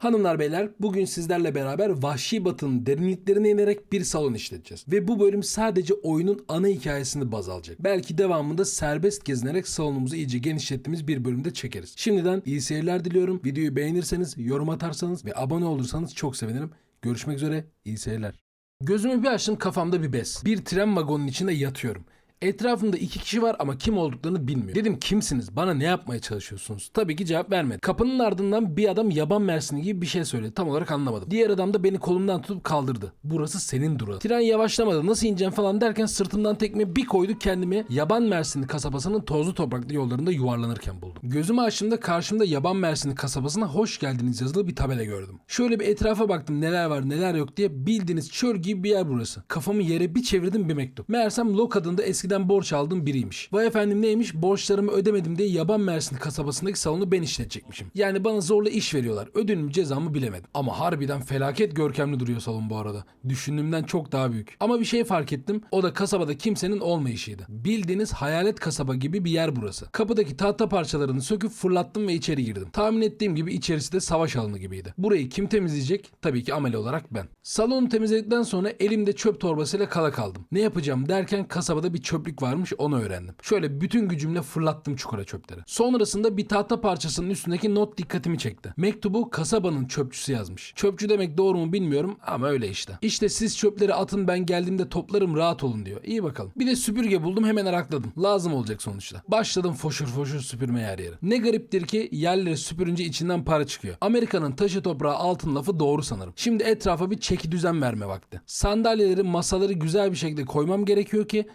Hanımlar beyler bugün sizlerle beraber Vahşi Batı'nın derinliklerine inerek bir salon işleteceğiz. Ve bu bölüm sadece oyunun ana hikayesini baz alacak. Belki devamında serbest gezinerek salonumuzu iyice genişlettiğimiz bir bölümde çekeriz. Şimdiden iyi seyirler diliyorum. Videoyu beğenirseniz, yorum atarsanız ve abone olursanız çok sevinirim. Görüşmek üzere, iyi seyirler. Gözümü bir açtım kafamda bir bez. Bir tren vagonunun içinde yatıyorum. Etrafımda iki kişi var ama kim olduklarını bilmiyor. Dedim kimsiniz? Bana ne yapmaya çalışıyorsunuz? Tabii ki cevap vermedi. Kapının ardından bir adam yaban mersini gibi bir şey söyledi. Tam olarak anlamadım. Diğer adam da beni kolumdan tutup kaldırdı. Burası senin durağın. Tren yavaşlamadı. Nasıl ineceğim falan derken sırtımdan tekme bir koydu kendimi yaban mersini kasabasının tozlu topraklı yollarında yuvarlanırken buldum. Gözümü açtığımda karşımda yaban mersini kasabasına hoş geldiniz yazılı bir tabela gördüm. Şöyle bir etrafa baktım neler var neler yok diye bildiğiniz çöl gibi bir yer burası. Kafamı yere bir çevirdim bir mektup. Meğersem Lok adında eskiden borç aldığım biriymiş. Vay efendim neymiş borçlarımı ödemedim diye yaban mersini kasabasındaki salonu ben işletecekmişim. Yani bana zorla iş veriyorlar. Ödülümü cezamı bilemedim. Ama harbiden felaket görkemli duruyor salon bu arada. Düşündüğümden çok daha büyük. Ama bir şey fark ettim. O da kasabada kimsenin olmayışıydı. Bildiğiniz hayalet kasaba gibi bir yer burası. Kapıdaki tahta parçalarını söküp fırlattım ve içeri girdim. Tahmin ettiğim gibi içerisi de savaş alanı gibiydi. Burayı kim temizleyecek? Tabii ki amele olarak ben. Salonu temizledikten sonra elimde çöp torbasıyla kala kaldım. Ne yapacağım derken kasabada bir çöplük varmış onu öğrendim. Şöyle bütün gücümle fırlattım çukura çöpleri. Sonrasında bir tahta parçasının üstündeki not dikkatimi çekti. Mektubu kasabanın çöpçüsü yazmış. Çöpçü demek doğru mu bilmiyorum ama öyle işte. İşte siz çöpleri atın ben geldiğimde toplarım rahat olun diyor. İyi bakalım. Bir de süpürge buldum hemen arakladım. Lazım olacak sonuçta. Başladım foşur foşur süpürmeye her yeri. Ne gariptir ki yerleri süpürünce içinden para çıkıyor. Amerika'nın taşı toprağı altın lafı doğru sanırım. Şimdi etrafa bir çeki düzen verme vakti. Sandalyeleri masaları güzel bir şekilde koymam gerekiyor ki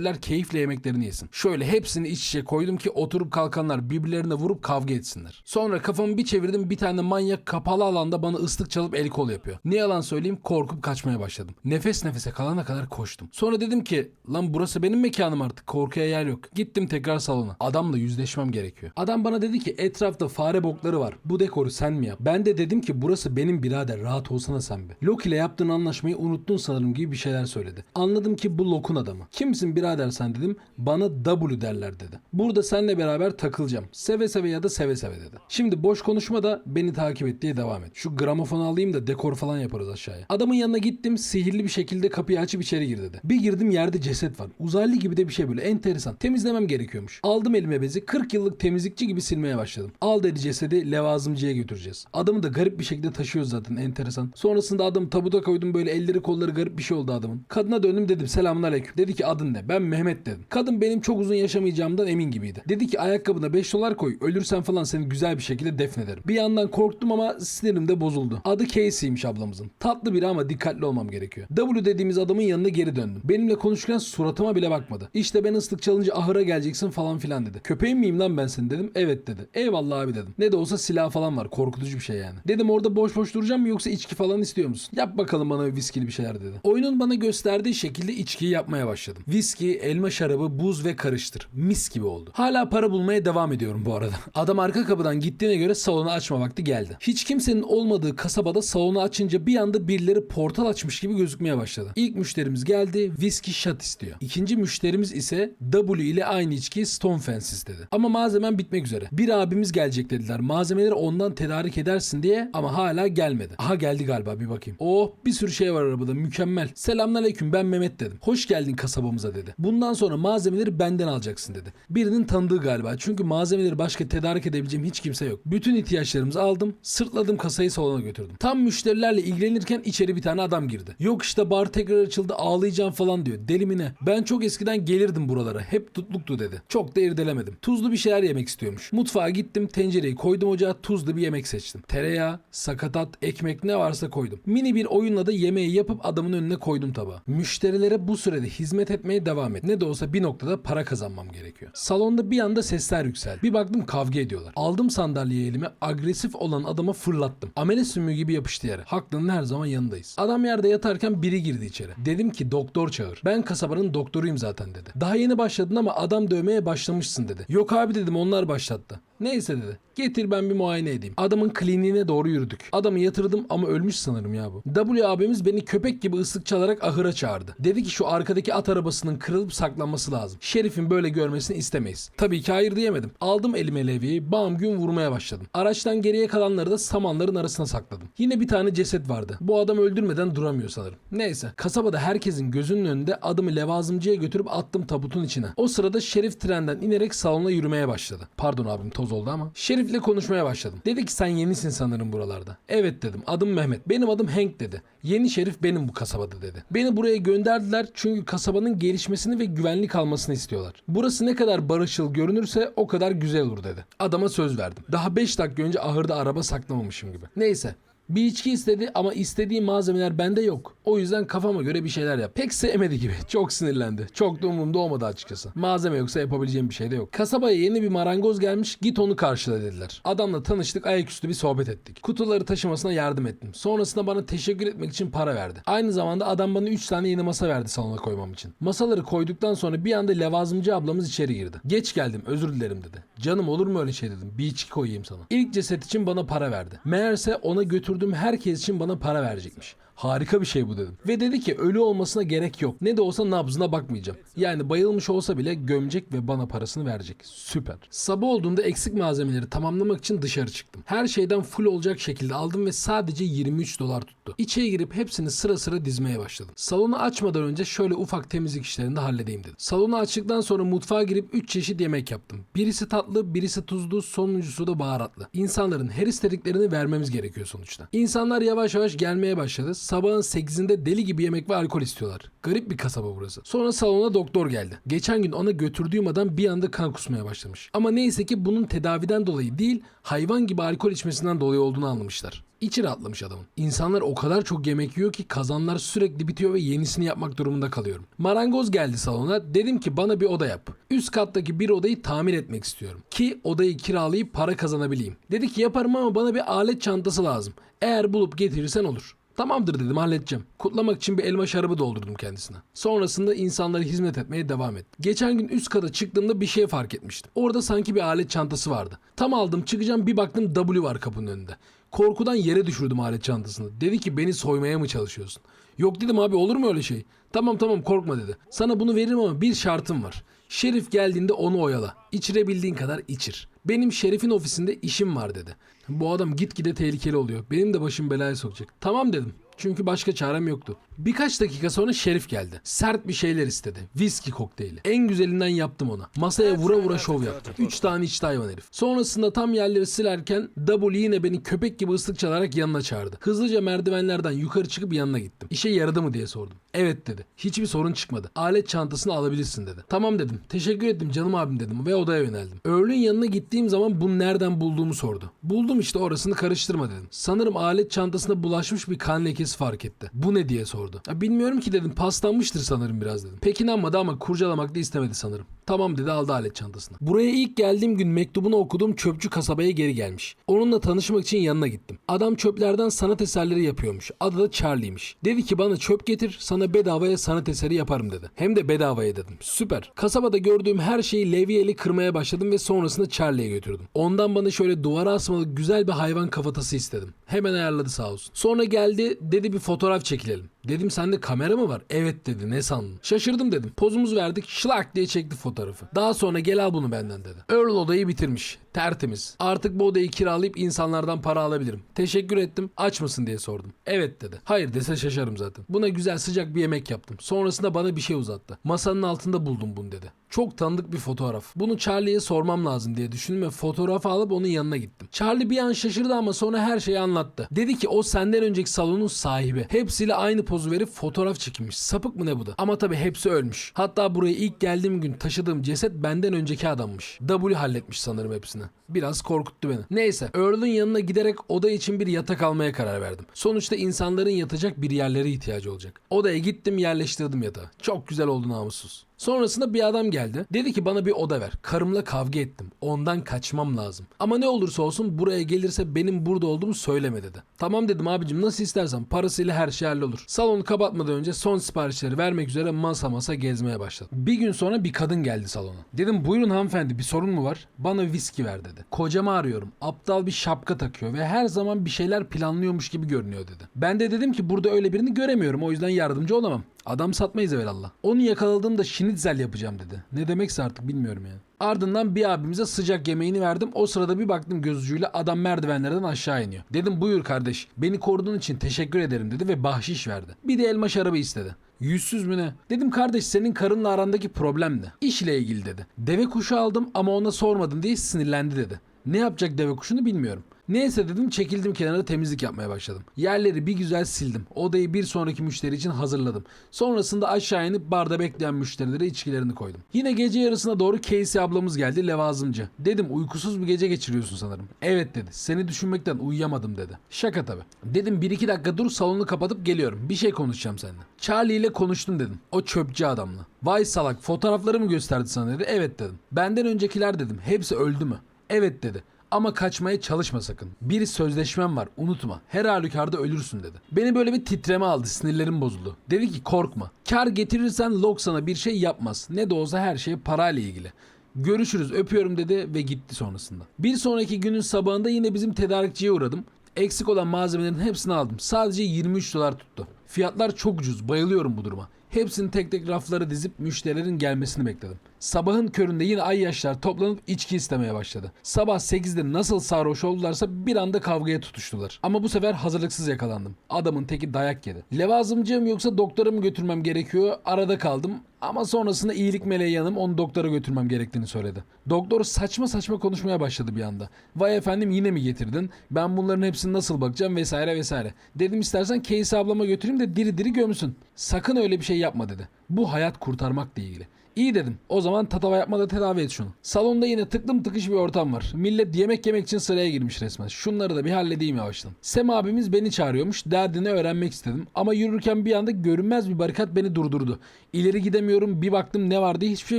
müşteriler keyifle yemeklerini yesin. Şöyle hepsini iç içe koydum ki oturup kalkanlar birbirlerine vurup kavga etsinler. Sonra kafamı bir çevirdim bir tane manyak kapalı alanda bana ıslık çalıp el kol yapıyor. Ne yalan söyleyeyim korkup kaçmaya başladım. Nefes nefese kalana kadar koştum. Sonra dedim ki lan burası benim mekanım artık korkuya yer yok. Gittim tekrar salona. Adamla yüzleşmem gerekiyor. Adam bana dedi ki etrafta fare bokları var. Bu dekoru sen mi yap? Ben de dedim ki burası benim birader rahat olsana sen be. Lok ile yaptığın anlaşmayı unuttun sanırım gibi bir şeyler söyledi. Anladım ki bu Lok'un adamı. Kimsin birader sen dedim. Bana W derler dedi. Burada seninle beraber takılacağım. Seve seve ya da seve seve dedi. Şimdi boş konuşma da beni takip et diye devam et. Şu gramofonu alayım da dekor falan yaparız aşağıya. Adamın yanına gittim sihirli bir şekilde kapıyı açıp içeri gir dedi. Bir girdim yerde ceset var. Uzaylı gibi de bir şey böyle enteresan. Temizlemem gerekiyormuş. Aldım elime bezi 40 yıllık temizlikçi gibi silmeye başladım. Al dedi cesedi levazımcıya götüreceğiz. Adamı da garip bir şekilde taşıyoruz zaten enteresan. Sonrasında adamı tabuta koydum böyle elleri kolları garip bir şey oldu adamın. Kadına döndüm dedim selamun aleyküm. Dedi ki adın ne? Ben Mehmet dedim. Kadın benim çok uzun yaşamayacağımdan emin gibiydi. Dedi ki ayakkabına 5 dolar koy. Ölürsen falan seni güzel bir şekilde defnederim. Bir yandan korktum ama sinirim de bozuldu. Adı Casey'ymiş ablamızın. Tatlı biri ama dikkatli olmam gerekiyor. W dediğimiz adamın yanına geri döndüm. Benimle konuşurken suratıma bile bakmadı. İşte ben ıslık çalınca ahıra geleceksin falan filan dedi. Köpeğin miyim lan ben senin dedim. Evet dedi. Eyvallah abi dedim. Ne de olsa silah falan var. Korkutucu bir şey yani. Dedim orada boş boş duracağım mı yoksa içki falan istiyor musun? Yap bakalım bana bir viskili bir şeyler dedi. Oyunun bana gösterdiği şekilde içkiyi yapmaya başladım. Viski, elma şarabı, buz ve karıştır. Mis gibi oldu. Hala para bulmaya devam ediyorum bu arada. Adam arka kapıdan gittiğine göre salonu açma vakti geldi. Hiç kimsenin olmadığı kasabada salonu açınca bir anda birileri portal açmış gibi gözükmeye başladı. İlk müşterimiz geldi. Viski shot istiyor. İkinci müşterimiz ise W ile aynı içki Stone Fence istedi. Ama malzemem bitmek üzere. Bir abimiz gelecek dediler. Malzemeleri ondan tedarik edersin diye ama hala gelmedi. Aha geldi galiba bir bakayım. Oh bir sürü şey var arabada mükemmel. Selamünaleyküm ben Mehmet dedim. Hoş geldin kasabamıza dedi. Bundan sonra malzemeleri benden alacaksın dedi. Birinin tanıdığı galiba. Çünkü malzemeleri başka tedarik edebileceğim hiç kimse yok. Bütün ihtiyaçlarımızı aldım. Sırtladım kasayı salona götürdüm. Tam müşterilerle ilgilenirken içeri bir tane adam girdi. Yok işte bar tekrar açıldı ağlayacağım falan diyor. Deli mi ne? Ben çok eskiden gelirdim buralara. Hep tutluktu dedi. Çok da irdelemedim. Tuzlu bir şeyler yemek istiyormuş. Mutfağa gittim tencereyi koydum ocağa tuzlu bir yemek seçtim. Tereyağı, sakatat, ekmek ne varsa koydum. Mini bir oyunla da yemeği yapıp adamın önüne koydum tabağa. Müşterilere bu sürede hizmet etmeye devam et. Ne de olsa bir noktada para kazanmam gerekiyor. Salonda bir anda sesler yükseldi. Bir baktım kavga ediyorlar. Aldım sandalyeyi elime agresif olan adama fırlattım. Amele sümüğü gibi yapıştı yere. Haklının her zaman yanındayız. Adam yerde yatarken biri girdi içeri. Dedim ki doktor çağır. Ben kasabanın doktoruyum zaten dedi. Daha yeni başladın ama adam dövmeye başlamışsın dedi. Yok abi dedim onlar başlattı. Neyse dedi. Getir ben bir muayene edeyim. Adamın kliniğine doğru yürüdük. Adamı yatırdım ama ölmüş sanırım ya bu. W abimiz beni köpek gibi ıslık çalarak ahıra çağırdı. Dedi ki şu arkadaki at arabasının kırılıp saklanması lazım. Şerif'in böyle görmesini istemeyiz. Tabii ki hayır diyemedim. Aldım elime levyeyi bam gün vurmaya başladım. Araçtan geriye kalanları da samanların arasına sakladım. Yine bir tane ceset vardı. Bu adam öldürmeden duramıyor sanırım. Neyse kasabada herkesin gözünün önünde adamı levazımcıya götürüp attım tabutun içine. O sırada Şerif trenden inerek salona yürümeye başladı. Pardon abim toz oldu ama. Şerif'le konuşmaya başladım. Dedi ki sen yenisin sanırım buralarda. Evet dedim. Adım Mehmet. Benim adım Hank dedi. Yeni Şerif benim bu kasabada dedi. Beni buraya gönderdiler çünkü kasabanın gelişmesini ve güvenlik almasını istiyorlar. Burası ne kadar barışçıl görünürse o kadar güzel olur dedi. Adama söz verdim. Daha 5 dakika önce ahırda araba saklamamışım gibi. Neyse. Bir içki istedi ama istediği malzemeler bende yok. O yüzden kafama göre bir şeyler yap. Pek sevmedi gibi. Çok sinirlendi. Çok da umurumda olmadı açıkçası. Malzeme yoksa yapabileceğim bir şey de yok. Kasabaya yeni bir marangoz gelmiş. Git onu karşıla dediler. Adamla tanıştık. Ayaküstü bir sohbet ettik. Kutuları taşımasına yardım ettim. Sonrasında bana teşekkür etmek için para verdi. Aynı zamanda adam bana 3 tane yeni masa verdi salona koymam için. Masaları koyduktan sonra bir anda levazımcı ablamız içeri girdi. Geç geldim özür dilerim dedi. Canım olur mu öyle şey dedim. Bir içki koyayım sana. İlk ceset için bana para verdi. Meğerse ona götürdüğüm herkes için bana para verecekmiş. Harika bir şey bu dedim. Ve dedi ki ölü olmasına gerek yok. Ne de olsa nabzına bakmayacağım. Yani bayılmış olsa bile gömecek ve bana parasını verecek. Süper. Sabah olduğunda eksik malzemeleri tamamlamak için dışarı çıktım. Her şeyden full olacak şekilde aldım ve sadece 23 dolar tuttu. İçeri girip hepsini sıra sıra dizmeye başladım. Salonu açmadan önce şöyle ufak temizlik işlerini de halledeyim dedim. Salonu açtıktan sonra mutfağa girip 3 çeşit yemek yaptım. Birisi tatlı, birisi tuzlu, sonuncusu da baharatlı. İnsanların her istediklerini vermemiz gerekiyor sonuçta. İnsanlar yavaş yavaş gelmeye başladı. Sabahın 8'inde deli gibi yemek ve alkol istiyorlar. Garip bir kasaba burası. Sonra salona doktor geldi. Geçen gün ona götürdüğüm adam bir anda kan kusmaya başlamış. Ama neyse ki bunun tedaviden dolayı değil, hayvan gibi alkol içmesinden dolayı olduğunu anlamışlar. İçi rahatlamış adamın. İnsanlar o kadar çok yemek yiyor ki kazanlar sürekli bitiyor ve yenisini yapmak durumunda kalıyorum. Marangoz geldi salona. Dedim ki bana bir oda yap. Üst kattaki bir odayı tamir etmek istiyorum. Ki odayı kiralayıp para kazanabileyim. Dedi ki yaparım ama bana bir alet çantası lazım. Eğer bulup getirirsen olur. Tamamdır dedim halledeceğim. Kutlamak için bir elma şarabı doldurdum kendisine. Sonrasında insanlara hizmet etmeye devam ettim. Geçen gün üst kata çıktığımda bir şey fark etmiştim. Orada sanki bir alet çantası vardı. Tam aldım çıkacağım bir baktım W var kapının önünde. Korkudan yere düşürdüm alet çantasını. Dedi ki beni soymaya mı çalışıyorsun? Yok dedim abi olur mu öyle şey? Tamam tamam korkma dedi. Sana bunu veririm ama bir şartım var. Şerif geldiğinde onu oyala. İçirebildiğin kadar içir. Benim Şerif'in ofisinde işim var dedi. Bu adam gitgide tehlikeli oluyor. Benim de başım belaya sokacak. Tamam dedim. Çünkü başka çarem yoktu. Birkaç dakika sonra Şerif geldi. Sert bir şeyler istedi. Viski kokteyli. En güzelinden yaptım ona. Masaya vura vura şov yaptım. Üç tane içti hayvan herif. Sonrasında tam yerleri silerken W yine beni köpek gibi ıslık çalarak yanına çağırdı. Hızlıca merdivenlerden yukarı çıkıp yanına gittim. İşe yaradı mı diye sordum. Evet dedi. Hiçbir sorun çıkmadı. Alet çantasını alabilirsin dedi. Tamam dedim. Teşekkür ettim canım abim dedim ve odaya yöneldim. Earl'ün yanına gittiğim zaman bunu nereden bulduğumu sordu. Buldum işte orasını karıştırma dedim. Sanırım alet çantasına bulaşmış bir kan lekesi fark etti. Bu ne diye sordu. Ya bilmiyorum ki dedim. Paslanmıştır sanırım biraz dedim. Pek inanmadı ama kurcalamak da istemedi sanırım. Tamam dedi aldı alet çantasını. Buraya ilk geldiğim gün mektubunu okuduğum çöpçü kasabaya geri gelmiş. Onunla tanışmak için yanına gittim. Adam çöplerden sanat eserleri yapıyormuş. Adı da Charlie'miş. Dedi ki bana çöp getir sana bedavaya sanat eseri yaparım dedi. Hem de bedavaya dedim. Süper. Kasabada gördüğüm her şeyi levyeyle kırmaya başladım ve sonrasında Charlie'ye götürdüm. Ondan bana şöyle duvara asmalı güzel bir hayvan kafatası istedim. Hemen ayarladı sağ olsun. Sonra geldi dedi bir fotoğraf çekilelim. Dedim sende kamera mı var? Evet dedi ne sandın? Şaşırdım dedim. Pozumuzu verdik şlak diye çekti fotoğrafı. Daha sonra gel al bunu benden dedi. Earl odayı bitirmiş. Tertemiz. Artık bu odayı kiralayıp insanlardan para alabilirim. Teşekkür ettim. Aç mısın diye sordum. Evet dedi. Hayır dese şaşarım zaten. Buna güzel sıcak bir yemek yaptım. Sonrasında bana bir şey uzattı. Masanın altında buldum bunu dedi. Çok tanıdık bir fotoğraf. Bunu Charlie'ye sormam lazım diye düşündüm ve fotoğrafı alıp onun yanına gittim. Charlie bir an şaşırdı ama sonra her şeyi anlattı. Dedi ki o senden önceki salonun sahibi. Hepsiyle aynı pozu verip fotoğraf çekilmiş. Sapık mı ne bu da? Ama tabii hepsi ölmüş. Hatta buraya ilk geldiğim gün taşıdığım ceset benden önceki adammış. W halletmiş sanırım hepsini. Biraz korkuttu beni. Neyse Earl'ün yanına giderek oda için bir yatak almaya karar verdim. Sonuçta insanların yatacak bir yerlere ihtiyacı olacak. Odaya gittim yerleştirdim yatağı. Çok güzel oldu namussuz. Sonrasında bir adam geldi. Dedi ki bana bir oda ver. Karımla kavga ettim. Ondan kaçmam lazım. Ama ne olursa olsun buraya gelirse benim burada olduğumu söyleme dedi. Tamam dedim abicim nasıl istersen parasıyla her şey hallolur. Salonu kapatmadan önce son siparişleri vermek üzere masa masa gezmeye başladım. Bir gün sonra bir kadın geldi salona. Dedim buyurun hanımefendi bir sorun mu var? Bana viski ver dedi. Kocamı arıyorum. Aptal bir şapka takıyor ve her zaman bir şeyler planlıyormuş gibi görünüyor dedi. Ben de dedim ki burada öyle birini göremiyorum o yüzden yardımcı olamam. Adam satmayız evvelallah. Onu yakaladığımda şinitzel yapacağım dedi. Ne demekse artık bilmiyorum yani. Ardından bir abimize sıcak yemeğini verdim. O sırada bir baktım göz ucuyla adam merdivenlerden aşağı iniyor. Dedim buyur kardeş beni koruduğun için teşekkür ederim dedi ve bahşiş verdi. Bir de elma şarabı istedi. Yüzsüz mü ne? Dedim kardeş senin karınla arandaki problem ne? İşle ilgili dedi. Deve kuşu aldım ama ona sormadın diye sinirlendi dedi. Ne yapacak deve kuşunu bilmiyorum. Neyse dedim çekildim kenara temizlik yapmaya başladım. Yerleri bir güzel sildim. Odayı bir sonraki müşteri için hazırladım. Sonrasında aşağı inip barda bekleyen müşterilere içkilerini koydum. Yine gece yarısına doğru Casey ablamız geldi levazımcı. Dedim uykusuz bir gece geçiriyorsun sanırım. Evet dedi. Seni düşünmekten uyuyamadım dedi. Şaka tabi. Dedim bir iki dakika dur salonu kapatıp geliyorum. Bir şey konuşacağım seninle. Charlie ile konuştum dedim. O çöpçü adamla. Vay salak fotoğrafları mı gösterdi sana dedi. Evet dedim. Benden öncekiler dedim. Hepsi öldü mü? Evet dedi. Ama kaçmaya çalışma sakın. Bir sözleşmem var unutma. Her halükarda ölürsün dedi. Beni böyle bir titreme aldı sinirlerim bozuldu. Dedi ki korkma. Kar getirirsen Lok sana bir şey yapmaz. Ne de olsa her şey parayla ilgili. Görüşürüz öpüyorum dedi ve gitti sonrasında. Bir sonraki günün sabahında yine bizim tedarikçiye uğradım. Eksik olan malzemelerin hepsini aldım. Sadece 23 dolar tuttu. Fiyatlar çok ucuz. Bayılıyorum bu duruma. Hepsini tek tek raflara dizip müşterilerin gelmesini bekledim. Sabahın köründe yine ay yaşlar toplanıp içki istemeye başladı. Sabah 8'de nasıl sarhoş oldularsa bir anda kavgaya tutuştular. Ama bu sefer hazırlıksız yakalandım. Adamın teki dayak yedi. Levazımcığım yoksa doktora mı götürmem gerekiyor? Arada kaldım. Ama sonrasında iyilik meleği yanım onu doktora götürmem gerektiğini söyledi. Doktor saçma saçma konuşmaya başladı bir anda. Vay efendim yine mi getirdin? Ben bunların hepsini nasıl bakacağım vesaire vesaire. Dedim istersen Casey ablama götüreyim de diri diri gömsün. Sakın öyle bir şey yapma dedi. Bu hayat kurtarmakla ilgili. İyi dedim. O zaman tatava yapma da tedavi et şunu. Salonda yine tıklım tıkış bir ortam var. Millet yemek yemek için sıraya girmiş resmen. Şunları da bir halledeyim yavaştan. Sem abimiz beni çağırıyormuş. Derdini öğrenmek istedim. Ama yürürken bir anda görünmez bir barikat beni durdurdu. İleri gidemiyorum. Bir baktım ne var diye hiçbir şey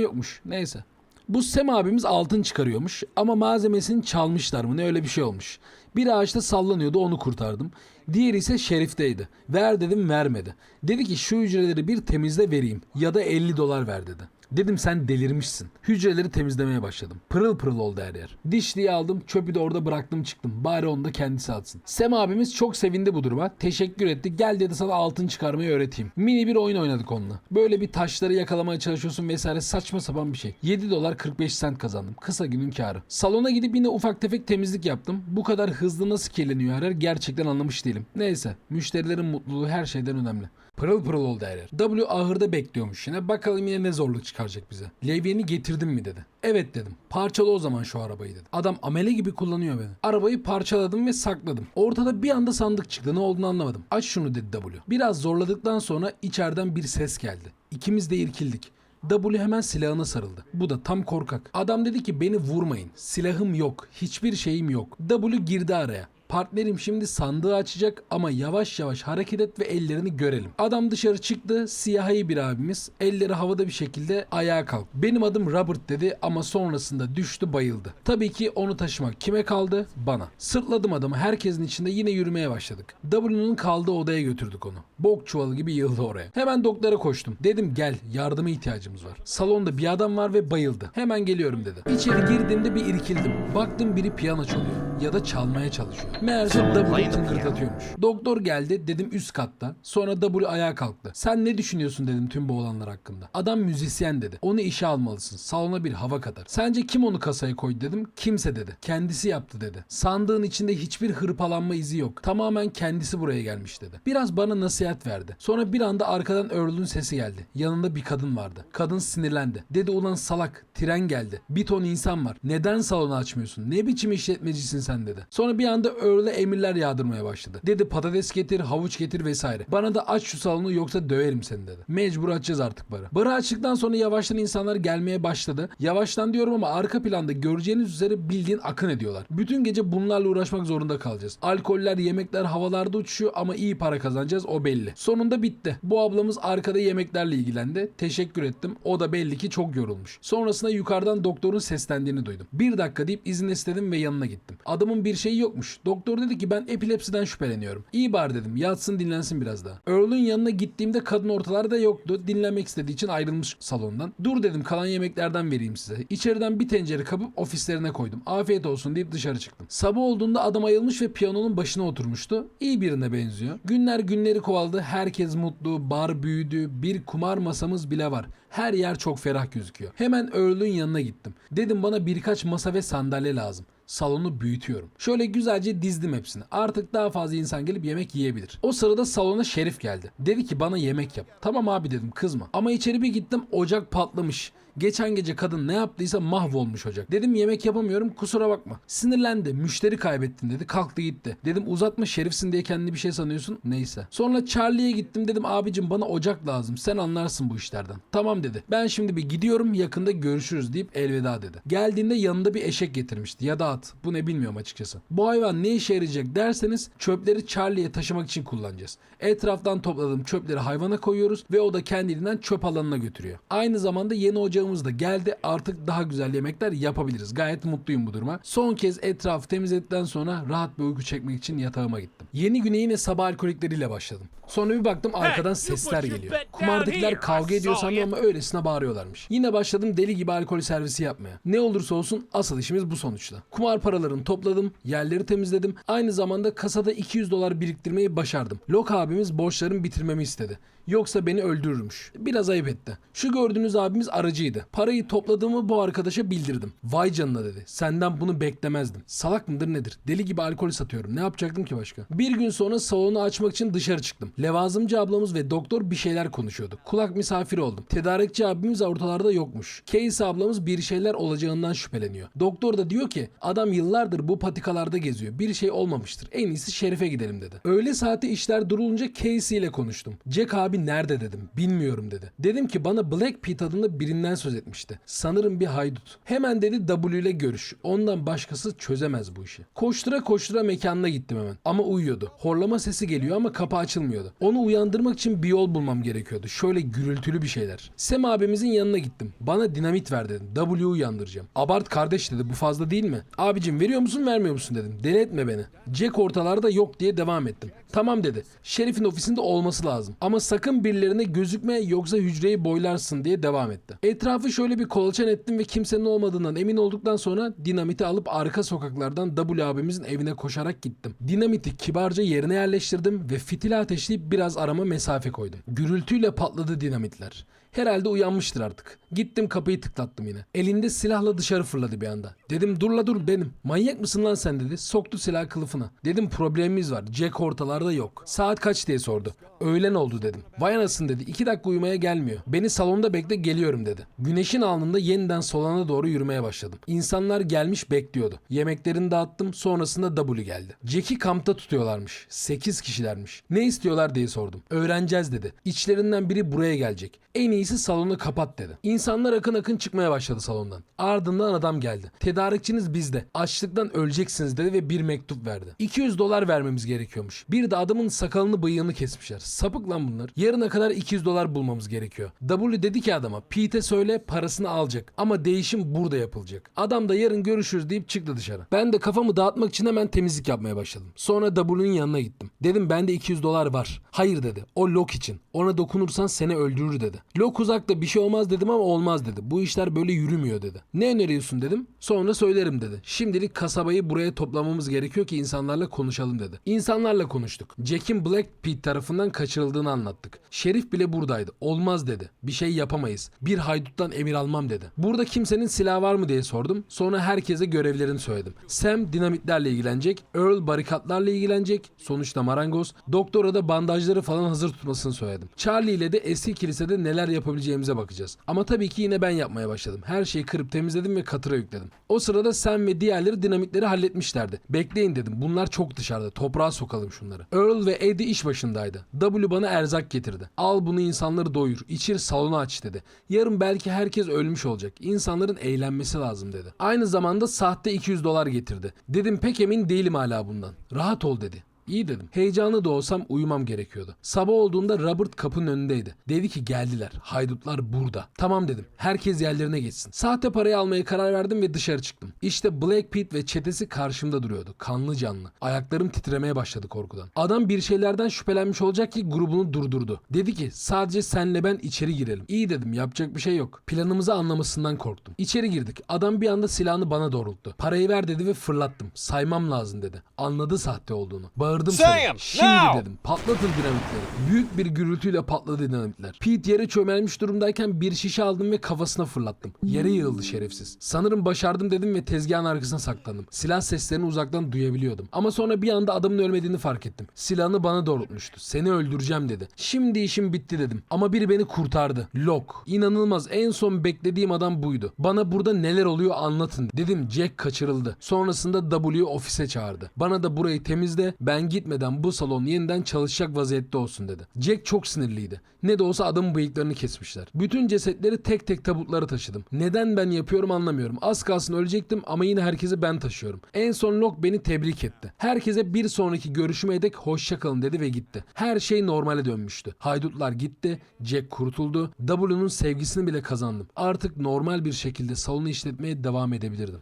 yokmuş. Neyse. Bu Sem abimiz altın çıkarıyormuş ama malzemesini çalmışlar mı ne öyle bir şey olmuş. Bir ağaçta sallanıyordu onu kurtardım. Diğeri ise şerifteydi. Ver dedim vermedi. Dedi ki şu hücreleri bir temizle vereyim ya da 50 dolar ver dedi. Dedim sen delirmişsin. Hücreleri temizlemeye başladım. Pırıl pırıl oldu her yer. Dişliği aldım çöpü de orada bıraktım çıktım. Bari onu da kendisi atsın. Sem abimiz çok sevindi bu duruma. Teşekkür etti. Gel dedi sana altın çıkarmayı öğreteyim. Mini bir oyun oynadık onunla. Böyle bir taşları yakalamaya çalışıyorsun vesaire saçma sapan bir şey. 7 dolar 45 sent kazandım. Kısa günün karı. Salona gidip yine ufak tefek temizlik yaptım. Bu kadar hızlı nasıl kirleniyor her yer gerçekten anlamış değilim. Neyse müşterilerin mutluluğu her şeyden önemli. Pırıl pırıl oldu her. W ahırda bekliyormuş yine. Bakalım yine ne zorluk çıkaracak bize. Levyeni getirdin mi dedi. Evet dedim. Parçala o zaman şu arabayı dedi. Adam amele gibi kullanıyor beni. Arabayı parçaladım ve sakladım. Ortada bir anda sandık çıktı. Ne olduğunu anlamadım. Aç şunu dedi W. Biraz zorladıktan sonra içeriden bir ses geldi. İkimiz de irkildik. W hemen silahına sarıldı. Bu da tam korkak. Adam dedi ki beni vurmayın. Silahım yok. Hiçbir şeyim yok. W girdi araya. Partnerim şimdi sandığı açacak ama yavaş yavaş hareket et ve ellerini görelim. Adam dışarı çıktı. Siyahi bir abimiz. Elleri havada bir şekilde ayağa kalk. Benim adım Robert dedi ama sonrasında düştü bayıldı. Tabii ki onu taşımak kime kaldı? Bana. Sırtladım adamı. Herkesin içinde yine yürümeye başladık. W'nun kaldığı odaya götürdük onu. Bok çuvalı gibi yığıldı oraya. Hemen doktora koştum. Dedim gel yardıma ihtiyacımız var. Salonda bir adam var ve bayıldı. Hemen geliyorum dedi. İçeri girdiğimde bir irkildim. Baktım biri piyano çalıyor ya da çalmaya çalışıyor. Meğerse W tıngırdatıyormuş. Doktor geldi dedim üst katta. Sonra W ayağa kalktı. Sen ne düşünüyorsun dedim tüm bu olanlar hakkında. Adam müzisyen dedi. Onu işe almalısın. Salona bir hava katar. Sence kim onu kasaya koydu dedim. Kimse dedi. Kendisi yaptı dedi. Sandığın içinde hiçbir hırpalanma izi yok. Tamamen kendisi buraya gelmiş dedi. Biraz bana nasihat verdi. Sonra bir anda arkadan Earl'ün sesi geldi. Yanında bir kadın vardı. Kadın sinirlendi. Dedi ulan salak tren geldi. Bir ton insan var. Neden salonu açmıyorsun? Ne biçim işletmecisin sen dedi. Sonra bir anda Earl'e emirler yağdırmaya başladı. Dedi patates getir, havuç getir vesaire. Bana da aç şu salonu yoksa döverim seni dedi. Mecbur açacağız artık barı. Barı açtıktan sonra yavaştan insanlar gelmeye başladı. Yavaştan diyorum ama arka planda göreceğiniz üzere bildiğin akın ediyorlar. Bütün gece bunlarla uğraşmak zorunda kalacağız. Alkoller, yemekler havalarda uçuşuyor ama iyi para kazanacağız o belli. Sonunda bitti. Bu ablamız arkada yemeklerle ilgilendi. Teşekkür ettim. O da belli ki çok yorulmuş. Sonrasında yukarıdan doktorun seslendiğini duydum. Bir dakika deyip izin istedim ve yanına gittim. Adamın bir şeyi yokmuş. Doktor dedi ki ben epilepsiden şüpheleniyorum. İyi bari dedim. Yatsın dinlensin biraz daha. Earl'ün yanına gittiğimde kadın ortalarda yoktu. Dinlenmek istediği için ayrılmış salondan. Dur dedim kalan yemeklerden vereyim size. İçeriden bir tencere kapıp ofislerine koydum. Afiyet olsun deyip dışarı çıktım. Sabah olduğunda adam ayılmış ve piyanonun başına oturmuştu. İyi birine benziyor. Günler günleri kovaladı. Herkes mutlu. Bar büyüdü. Bir kumar masamız bile var. Her yer çok ferah gözüküyor. Hemen Earl'ün yanına gittim. Dedim bana birkaç masa ve sandalye lazım. Salonu büyütüyorum. Şöyle güzelce dizdim hepsini. Artık daha fazla insan gelip yemek yiyebilir. O sırada salona Şerif geldi. Dedi ki bana yemek yap. Tamam abi dedim kızma. Ama içeri bir gittim ocak patlamış. Geçen gece kadın ne yaptıysa mahvolmuş ocak. Dedim yemek yapamıyorum kusura bakma. Sinirlendi. Müşteri kaybettin dedi. Kalktı gitti. Dedim uzatma şerifsin diye kendini bir şey sanıyorsun. Neyse. Sonra Charlie'ye gittim dedim abicim bana ocak lazım. Sen anlarsın bu işlerden. Tamam dedi. Ben şimdi bir gidiyorum yakında görüşürüz deyip elveda dedi. Geldiğinde yanında bir eşek getirmişti ya da at. Bu ne bilmiyorum açıkçası. Bu hayvan ne işe yarayacak derseniz çöpleri Charlie'ye taşımak için kullanacağız. Etraftan topladığım çöpleri hayvana koyuyoruz ve o da kendiliğinden çöp alanına götürüyor. Aynı zamanda yeni ocağımız da geldi. Artık daha güzel yemekler yapabiliriz. Gayet mutluyum bu duruma. Son kez etrafı temizledikten sonra rahat bir uyku çekmek için yatağıma gittim. Yeni güne yine sabah alkolikleriyle başladım. Sonra bir baktım arkadan sesler geliyor. Kumardakiler kavga ediyor sandım ama öylesine bağırıyorlarmış. Yine başladım deli gibi alkol servisi yapmaya. Ne olursa olsun asıl işimiz bu sonuçta. Kumar paralarını topladım, yerleri temizledim. Aynı zamanda kasada 200 dolar biriktirmeyi başardım. Lok abimiz borçlarımı bitirmemi istedi. Yoksa beni öldürürmüş. Biraz ayıp etti. Şu gördüğünüz abimiz aracıydı. Parayı topladığımı bu arkadaşa bildirdim. Vay canına dedi. Senden bunu beklemezdim. Salak mıdır nedir? Deli gibi alkol satıyorum. Ne yapacaktım ki başka? Bir gün sonra salonu açmak için dışarı çıktım. Levazımcı ablamız ve doktor bir şeyler konuşuyordu. Kulak misafiri oldum. Tedarikçi abimiz ortalarda yokmuş. Casey ablamız bir şeyler olacağından şüpheleniyor. Doktor da diyor ki adam yıllardır bu patikalarda geziyor. Bir şey olmamıştır. En iyisi Şerif'e gidelim dedi. Öğle saati işler durulunca Casey ile konuştum. Jack abi nerede dedim. Bilmiyorum dedi. Dedim ki bana Black Pete adında birinden söz etmişti. Sanırım bir haydut. Hemen dedi W ile görüş. Ondan başkası çözemez bu işi. Koştura koştura mekanına gittim hemen. Ama uyuyordu. Horlama sesi geliyor ama kapı açılmıyordu. Onu uyandırmak için bir yol bulmam gerekiyordu. Şöyle gürültülü bir şeyler. Sem abimizin yanına gittim. Bana dinamit ver dedim. W'yu uyandıracağım. Abart kardeş dedi. Bu fazla değil mi? Abicim veriyor musun vermiyor musun dedim. Deli etme beni. Jack ortalarda yok diye devam ettim. Tamam dedi. Şerif'in ofisinde olması lazım. Ama sakın birilerine gözükme yoksa hücreyi boylarsın diye devam etti. Etrafı şöyle bir kolaçan ettim ve kimsenin olmadığından emin olduktan sonra dinamiti alıp arka sokaklardan W abimizin evine koşarak gittim. Dinamiti kibarca yerine yerleştirdim ve fitili ateşleyip biraz arama mesafe koydum. Gürültüyle patladı dinamitler. Herhalde uyanmıştır artık. Gittim kapıyı tıklattım yine. Elinde silahla dışarı fırladı bir anda. Dedim dur la dur benim. Manyak mısın lan sen dedi. Soktu silah kılıfına. Dedim problemimiz var. Jack ortalarda yok. Saat kaç diye sordu. Öğlen oldu dedim. Vay anasın dedi. İki dakika uyumaya gelmiyor. Beni salonda bekle geliyorum dedi. Güneşin alnında yeniden solana doğru yürümeye başladım. İnsanlar gelmiş bekliyordu. Yemeklerini dağıttım. Sonrasında W geldi. Jack'i kampta tutuyorlarmış. 8 kişilermiş. Ne istiyorlar diye sordum. Öğreneceğiz dedi. İçlerinden biri buraya gelecek. En iyisi salonu kapat dedi. İnsanlar akın akın çıkmaya başladı salondan. Ardından adam geldi. Tedarikçiniz bizde. Açlıktan öleceksiniz dedi ve bir mektup verdi. 200 dolar vermemiz gerekiyormuş. Bir de adamın sakalını bıyığını kesmişler. Sapık lan bunlar. Yarına kadar 200 dolar bulmamız gerekiyor. W dedi ki adama Pete'e söyle parasını alacak. Ama değişim burada yapılacak. Adam da yarın görüşürüz deyip çıktı dışarı. Ben de kafamı dağıtmak için hemen temizlik yapmaya başladım. Sonra W'nun yanına gittim. Dedim bende 200 dolar var. Hayır dedi. O Lok için. Ona dokunursan seni öldürür dedi. Lok uzakta bir şey olmaz dedim ama olmaz dedi. Bu işler böyle yürümüyor dedi. Ne öneriyorsun dedim. Sonra söylerim dedi. Şimdilik kasabayı buraya toplamamız gerekiyor ki insanlarla konuşalım dedi. İnsanlarla konuştuk. Jack'in Black Pete tarafından kaçırıldığını anlattık. Şerif bile buradaydı. Olmaz dedi. Bir şey yapamayız. Bir hayduttan emir almam dedi. Burada kimsenin silahı var mı diye sordum. Sonra herkese görevlerini söyledim. Sam dinamitlerle ilgilenecek. Earl barikatlarla ilgilenecek. Sonuçta marangoz. Doktora da bandajları falan hazır tutmasını söyledim. Charlie ile de eski kilisede neler yapabileceğimize bakacağız. Ama tabii ki yine ben yapmaya başladım. Her şeyi kırıp temizledim ve katıra yükledim. O sırada sen ve diğerleri dinamitleri halletmişlerdi. Bekleyin dedim. Bunlar çok dışarıda. Toprağa sokalım şunları. Earl ve Eddie iş başındaydı. W bana erzak getirdi. Al bunu insanları doyur. İçir salonu aç dedi. Yarın belki herkes ölmüş olacak. İnsanların eğlenmesi lazım dedi. Aynı zamanda sahte 200 dolar getirdi. Dedim pek emin değilim hala bundan. Rahat ol dedi. İyi dedim. Heyecanlı da olsam uyumam gerekiyordu. Sabah olduğunda Robert kapının önündeydi. Dedi ki geldiler. Haydutlar burada. Tamam dedim. Herkes yerlerine geçsin. Sahte parayı almaya karar verdim ve dışarı çıktım. İşte Black Pete ve çetesi karşımda duruyordu. Kanlı canlı. Ayaklarım titremeye başladı korkudan. Adam bir şeylerden şüphelenmiş olacak ki grubunu durdurdu. Dedi ki sadece senle ben içeri girelim. İyi dedim yapacak bir şey yok. Planımızı anlamasından korktum. İçeri girdik. Adam bir anda silahını bana doğrulttu. Parayı ver dedi ve fırlattım. Saymam lazım dedi. Anladı sahte olduğunu. Bağırdım Sam, tabii. Şimdi now! dedim. Patlatın dinamitleri. Büyük bir gürültüyle patladı dinamitler. Pete yere çömelmiş durumdayken bir şişe aldım ve kafasına fırlattım. Yere yığıldı şerefsiz. Sanırım başardım dedim ve tezgahın arkasına saklandım. Silah seslerini uzaktan duyabiliyordum. Ama sonra bir anda adamın ölmediğini fark ettim. Silahını bana doğrultmuştu. Seni öldüreceğim dedi. Şimdi işim bitti dedim. Ama biri beni kurtardı. Locke. İnanılmaz. En son beklediğim adam buydu. Bana burada neler oluyor anlatın. Dedim Jack kaçırıldı. Sonrasında W ofise çağırdı. Bana da burayı temizle. Ben gitmeden bu salon yeniden çalışacak vaziyette olsun dedi. Jack çok sinirliydi. Ne de olsa adamın bıyıklarını kesmişler. Bütün cesetleri tek tek tabutlara taşıdım. Neden ben yapıyorum anlamıyorum. Az kalsın ölecektim ama yine herkesi ben taşıyorum. En son Locke beni tebrik etti. Herkese bir sonraki görüşmeye dek hoşça kalın dedi ve gitti. Her şey normale dönmüştü. Haydutlar gitti. Jack kurtuldu. W'nun sevgisini bile kazandım. Artık normal bir şekilde salonu işletmeye devam edebilirdim.